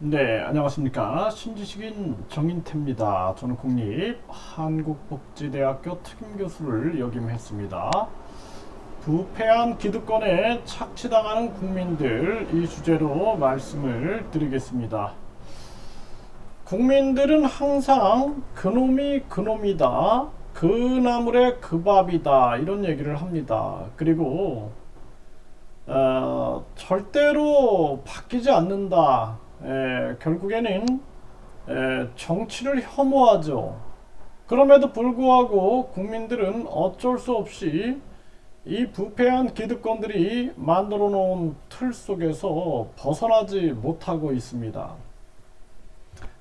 네, 안녕하십니까. 신지식인 정인태입니다. 저는 국립 한국복지대학교 특임교수를 역임했습니다. 부패한 기득권에 착취당하는 국민들 이 주제로 말씀을 드리겠습니다. 국민들은 항상 그놈이 그놈이다. 그 나물에 그 밥이다. 이런 얘기를 합니다. 그리고 어, 절대로 바뀌지 않는다. 에, 결국에는 에, 정치를 혐오하죠. 그럼에도 불구하고 국민들은 어쩔 수 없이 이 부패한 기득권들이 만들어 놓은 틀 속에서 벗어나지 못하고 있습니다.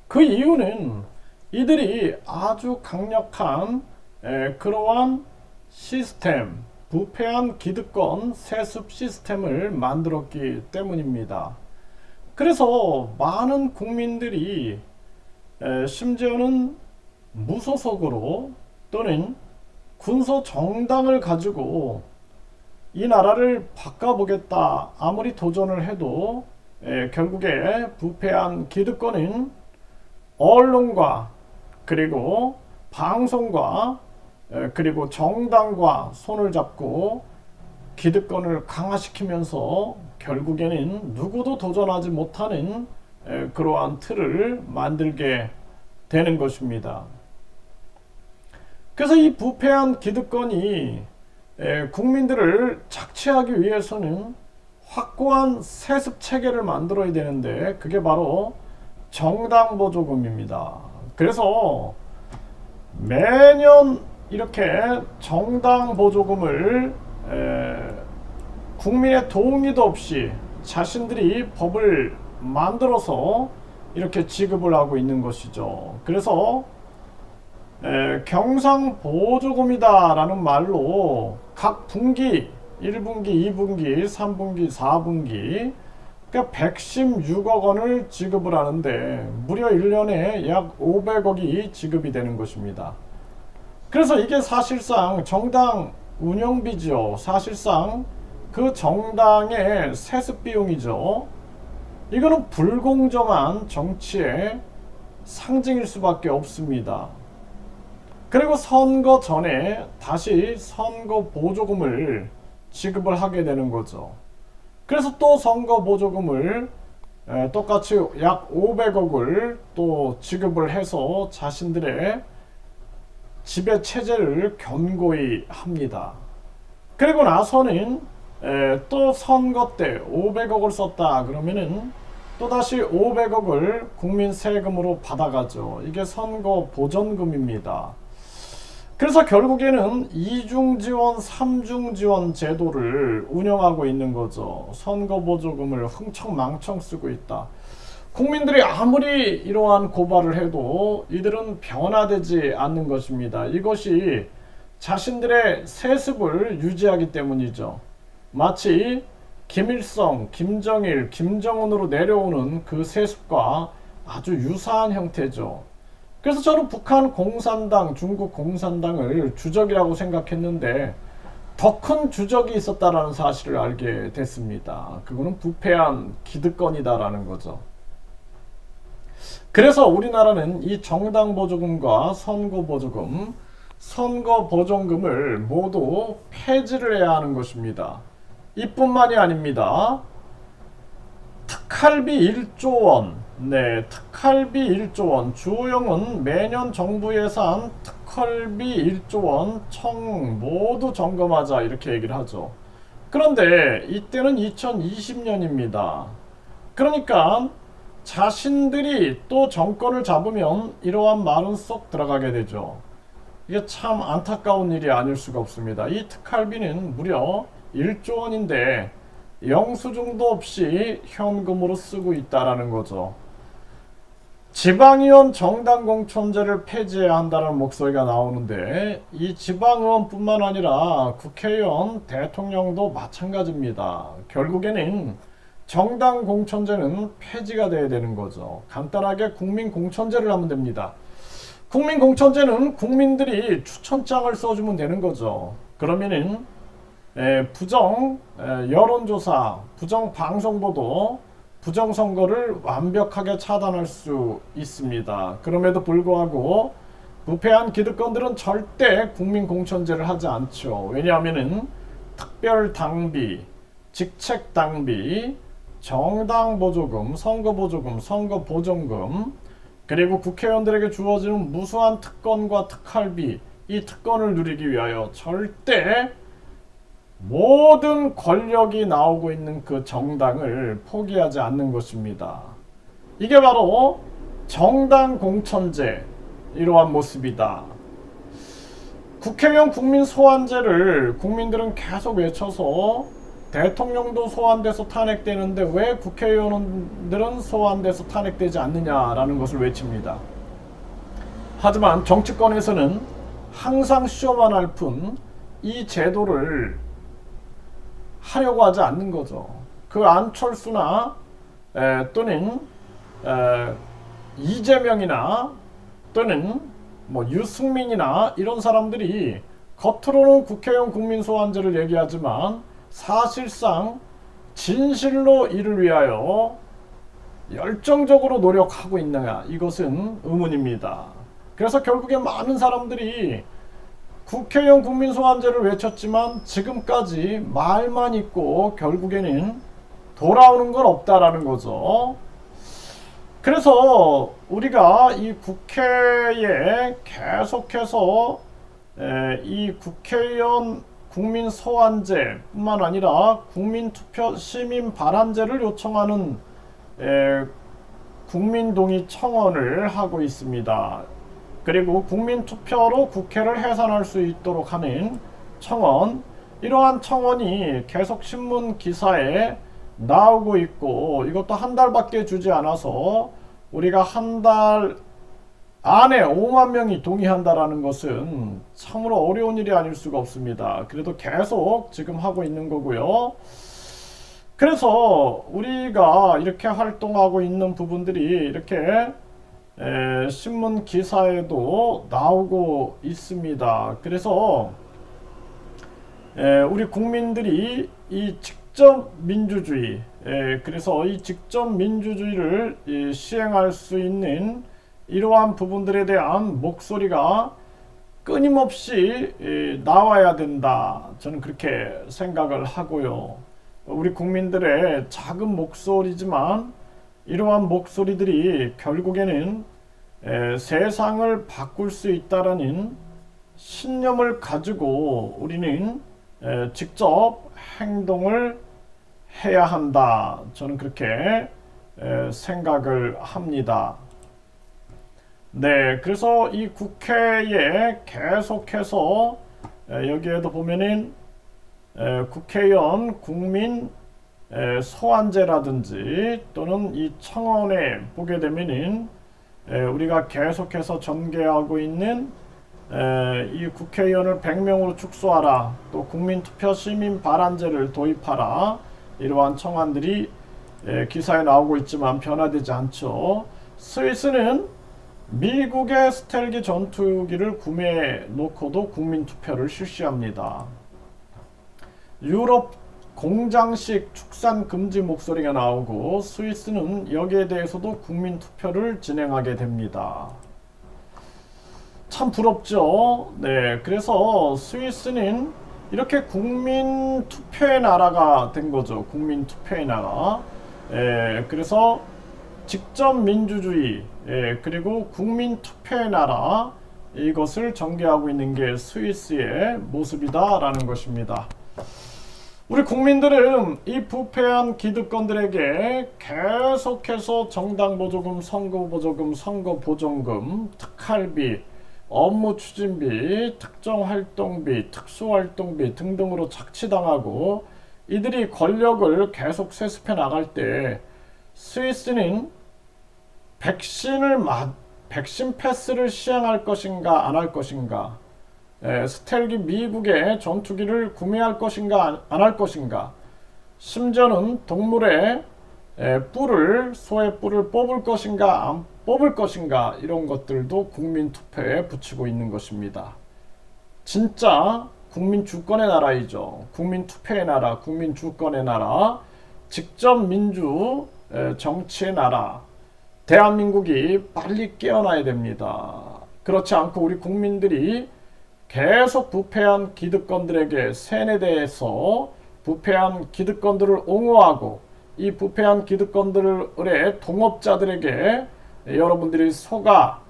그 이유는 이들이 아주 강력한 에, 그러한 시스템, 부패한 기득권 세습 시스템을 만들었기 때문입니다. 그래서 많은 국민들이 에, 심지어는 무소속으로 또는 군소 정당을 가지고 이 나라를 바꿔보겠다 아무리 도전을 해도 에, 결국에 부패한 기득권은 언론과 그리고 방송과 에, 그리고 정당과 손을 잡고 기득권을 강화시키면서 결국에는 누구도 도전하지 못하는 에, 그러한 틀을 만들게 되는 것입니다. 그래서 이 부패한 기득권이 에, 국민들을 착취하기 위해서는 확고한 세습 체계를 만들어야 되는데 그게 바로 정당 보조금입니다. 그래서 매년 이렇게 정당 보조금을 에, 국민의 동의도 없이 자신들이 법을 만들어서 이렇게 지급을 하고 있는 것이죠. 그래서 에, 경상 보조금이다라는 말로 각 분기 1분기, 2분기, 3분기, 4분기 그러니까 116억 원을 지급을 하는데 무려 1년에 약 500억이 지급이 되는 것입니다. 그래서 이게 사실상 정당 운영비죠. 사실상 그 정당의 세습 비용이죠. 이거는 불공정한 정치의 상징일 수밖에 없습니다. 그리고 선거 전에 다시 선거 보조금을 지급을 하게 되는 거죠. 그래서 또 선거 보조금을 에, 똑같이 약 500억을 또 지급을 해서 자신들의 지배 체제를 견고히 합니다. 그리고 나서는 에, 또 선거 때 500억을 썼다 그러면은 또 다시 500억을 국민 세금으로 받아가죠. 이게 선거 보전금입니다. 그래서 결국에는 이중 지원, 삼중 지원 제도를 운영하고 있는 거죠. 선거 보조금을 흥청망청 쓰고 있다. 국민들이 아무리 이러한 고발을 해도 이들은 변화되지 않는 것입니다. 이것이 자신들의 세습을 유지하기 때문이죠. 마치 김일성, 김정일, 김정은으로 내려오는 그 세습과 아주 유사한 형태죠. 그래서 저는 북한 공산당, 중국 공산당을 주적이라고 생각했는데 더 큰 주적이 있었다라는 사실을 알게 됐습니다. 그거는 부패한 기득권이다라는 거죠. 그래서 우리나라는 이 정당 보조금과 선거 보조금, 선거 보조금을 모두 폐지를 해야 하는 것입니다. 이뿐만이 아닙니다. 특할비 1조 원, 네, 특할비 1조 원. 주호영은 매년 정부 예산 특할비 1조 원 청 모두 점검하자 이렇게 얘기를 하죠. 그런데 이때는 2020년입니다. 그러니까 자신들이 또 정권을 잡으면 이러한 말은 쏙 들어가게 되죠. 이게 참 안타까운 일이 아닐 수가 없습니다. 이 특할비는 무려 1조 원인데 영수증도 없이 현금으로 쓰고 있다라는 거죠. 지방의원 정당 공천제를 폐지해야 한다는 목소리가 나오는데 이 지방의원뿐만 아니라 국회의원, 대통령도 마찬가지입니다. 결국에는 정당 공천제는 폐지가 돼야 되는 거죠. 간단하게 국민 공천제를 하면 됩니다. 국민 공천제는 국민들이 추천장을 써주면 되는 거죠. 그러면은 에, 부정 에, 여론조사, 부정 방송보도 부정 선거를 완벽하게 차단할 수 있습니다. 그럼에도 불구하고 부패한 기득권들은 절대 국민 공천제를 하지 않죠. 왜냐하면은 특별 당비, 직책 당비, 정당 보조금, 선거 보조금, 선거 보정금, 그리고 국회의원들에게 주어지는 무수한 특권과 특할비, 이 특권을 누리기 위하여 절대 모든 권력이 나오고 있는 그 정당을 포기하지 않는 것입니다. 이게 바로 정당 공천제 이러한 모습이다. 국회의원 국민 소환제를 국민들은 계속 외쳐서 대통령도 소환돼서 탄핵되는데 왜 국회의원들은 소환돼서 탄핵되지 않느냐라는 것을 외칩니다. 하지만 정치권에서는 항상 쇼만 할 뿐 이 제도를 하려고 하지 않는 거죠. 그 안철수나 에, 또는 에, 이재명이나 또는 뭐 유승민이나 이런 사람들이 겉으로는 국회의원 국민소환제를 얘기하지만 사실상 진실로 이를 위하여 열정적으로 노력하고 있느냐 이것은 의문입니다. 그래서 결국에 많은 사람들이 국회의원 국민소환제를 외쳤지만 지금까지 말만 있고 결국에는 돌아오는 건 없다라는 거죠. 그래서 우리가 이 국회에 계속해서 에, 이 국회의원 국민 소환제뿐만 아니라 국민 투표 시민 발안제를 요청하는 에, 국민동의 청원을 하고 있습니다. 그리고 국민 투표로 국회를 해산할 수 있도록 하는 청원 이러한 청원이 계속 신문 기사에 나오고 있고 이것도 한 달밖에 주지 않아서 우리가 한 달 안에 5만 명이 동의한다라는 것은 참으로 어려운 일이 아닐 수가 없습니다. 그래도 계속 지금 하고 있는 거고요. 그래서 우리가 이렇게 활동하고 있는 부분들이 이렇게 에, 신문 기사에도 나오고 있습니다. 그래서 에, 우리 국민들이 이 직접 민주주의, 에, 그래서 이 직접 민주주의를 이, 시행할 수 있는 이러한 부분들에 대한 목소리가 끊임없이 이, 나와야 된다. 저는 그렇게 생각을 하고요. 우리 국민들의 작은 목소리지만 이러한 목소리들이 결국에는 에, 세상을 바꿀 수 있다라는 신념을 가지고 우리는 에, 직접 행동을 해야 한다. 저는 그렇게 에, 생각을 합니다. 네, 그래서 이 국회에 계속해서 에, 여기에도 보면은 에, 국회의원 국민 에, 소환제라든지 또는 이 청원에 보게 되면은 에, 우리가 계속해서 전개하고 있는 에, 이 국회의원을 100명으로 축소하라 또 국민투표 시민 발안제를 도입하라 이러한 청안들이 에, 기사에 나오고 있지만 변화되지 않죠. 스위스는 미국의 스텔기 전투기를 구매해 놓고도 국민 투표를 실시합니다. 유럽 공장식 축산 금지 목소리가 나오고 스위스는 여기에 대해서도 국민 투표를 진행하게 됩니다. 참 부럽죠. 네, 그래서 스위스는 이렇게 국민 투표의 나라가 된 거죠. 국민 투표의 나라. 예, 그래서 직접 민주주의, 예, 그리고 국민 투표의 나라 이것을 전개하고 있는 게 스위스의 모습이다라는 것입니다. 우리 국민들은 이 부패한 기득권들에게 계속해서 정당 보조금, 선거 보조금, 선거 보정금, 특할비, 업무 추진비, 특정 활동비, 특수 활동비 등등으로 착취당하고 이들이 권력을 계속 세습해 나갈 때 스위스는 백신을 맞 백신 패스를 시행할 것인가 안 할 것인가 에, 스텔기 미국의 전투기를 구매할 것인가 안 할 것인가 심지어는 동물의 에, 뿔을 소의 뿔을 뽑을 것인가 안 뽑을 것인가 이런 것들도 국민 투표에 붙이고 있는 것입니다. 진짜 국민 주권의 나라이죠. 국민 투표의 나라, 국민 주권의 나라, 직접 민주 에, 정치의 나라 대한민국이 빨리 깨어나야 됩니다. 그렇지 않고 우리 국민들이 계속 부패한 기득권들에게 세뇌대해서 부패한 기득권들을 옹호하고 이 부패한 기득권들의 동업자들에게 여러분들이 속아서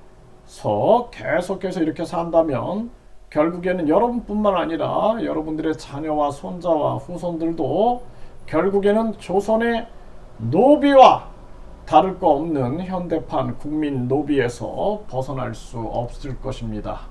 계속해서 이렇게 산다면 결국에는 여러분뿐만 아니라 여러분들의 자녀와 손자와 후손들도 결국에는 조선의 노비와 다를 거 없는 현대판 국민 노비에서 벗어날 수 없을 것입니다.